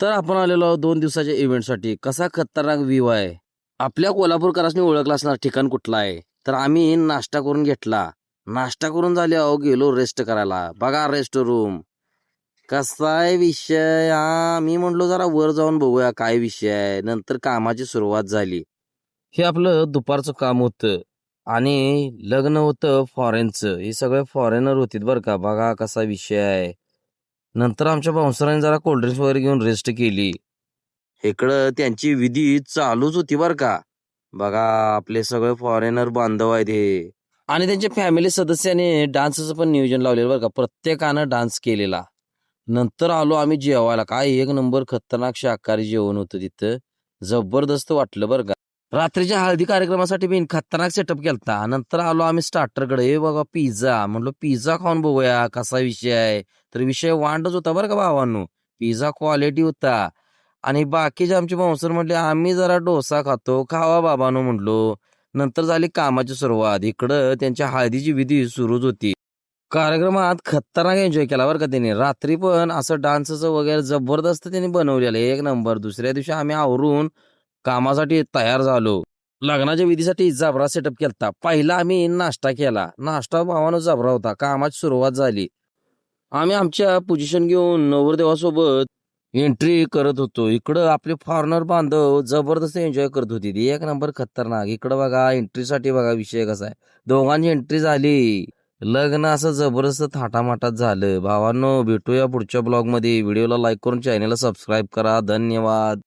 तर आपण आलेलो आहोत दोन दिवसाच्या इव्हेंटसाठी कसा खतरनाक व्ह्यू आहे? आपल्या कोल्हापूरकरांनी ओळखला असणार ठिकाण कुठलं आहे? तर आम्ही नाश्ता करून घेतला. नाश्ता करून झाले अहो गेलो रेस्ट करायला. बघा रेस्ट रूम कसा आहे विषय? हा मी म्हणलो जरा वर जाऊन बघूया काय विषय आहे. नंतर कामाची सुरुवात झाली. हे आपलं दुपारचं काम होतं. आणि लग्न होतं फॉरेनचं हे सगळे फॉरेनर होते बरं का? बघा कसा विषय आहे. नंतर आमच्या बाउन्सरांनी जरा कोल्ड्रिंक्स वगैरे घेऊन रेस्ट केली. इकडं त्यांची विधी चालूच होती बरं का. बघा आपले सगळे फॉरेनर बांधव आहेत हे. आणि त्यांच्या फॅमिली सदस्याने डान्सचं पण नियोजन लावलेलं बरं का प्रत्येकानं डान्स केलेला. नंतर आलो आम्ही जेवायला. काय एक नंबर खतरनाक शाकाहारी जेवण होतं तिथं. जबरदस्त वाटलं बरं का. रात्रीच्या हळदी कार्यक्रमासाठी मी खतरनाक सेटअप केलता. नंतर आलो आम्ही स्टार्टरकडे हे बघा पिझ्झा म्हणलो पिझ्झा खाऊन बघूया. कसा विषय आहे? तर विषय वांडच होता बरं का भावांनो. पिझ्झा क्वालिटी होता. आणि बाकीचे आमचे बाउन्सर म्हटले आम्ही जरा डोसा खातो. खावा बाबानो म्हटलो नंतर झाली कामाची सुरुवात. इकडं त्यांच्या हळदीची विधी सुरूच होती. कार्यक्रमात खतरनाक एन्जॉय केला बरं का त्यांनी. रात्री पण असं डान्सचं वगैरे जबरदस्त त्यांनी बनवलेलं एक नंबर. दुसऱ्या दिवशी आम्ही आवरून कामासाठी तयार झालो. लग्नाच्या विधीसाठी जबरा सेटअप केलता. पहिला आम्ही नाश्ता केला. नाश्ता भावानं जबरा होता. कामाची सुरुवात झाली. आम्ही आमच्या पोझिशन घेऊन नवरदेवासोबत एंट्री करत होतो. इकडं आपले फॉरेनर बांधव जबरदस्त एन्जॉय करत होती. ती एक नंबर खतरनाक. इकडं बघा एंट्रीसाठी बघा विषय कसा आहे. दोघांची एंट्री झाली. लग्न असं जबरदस्त थाटामाटात झालं. भावांनो भेटूया पुढच्या ब्लॉगमध्ये व्हिडिओला लाईक करून चॅनलला सबस्क्राईब करा. धन्यवाद.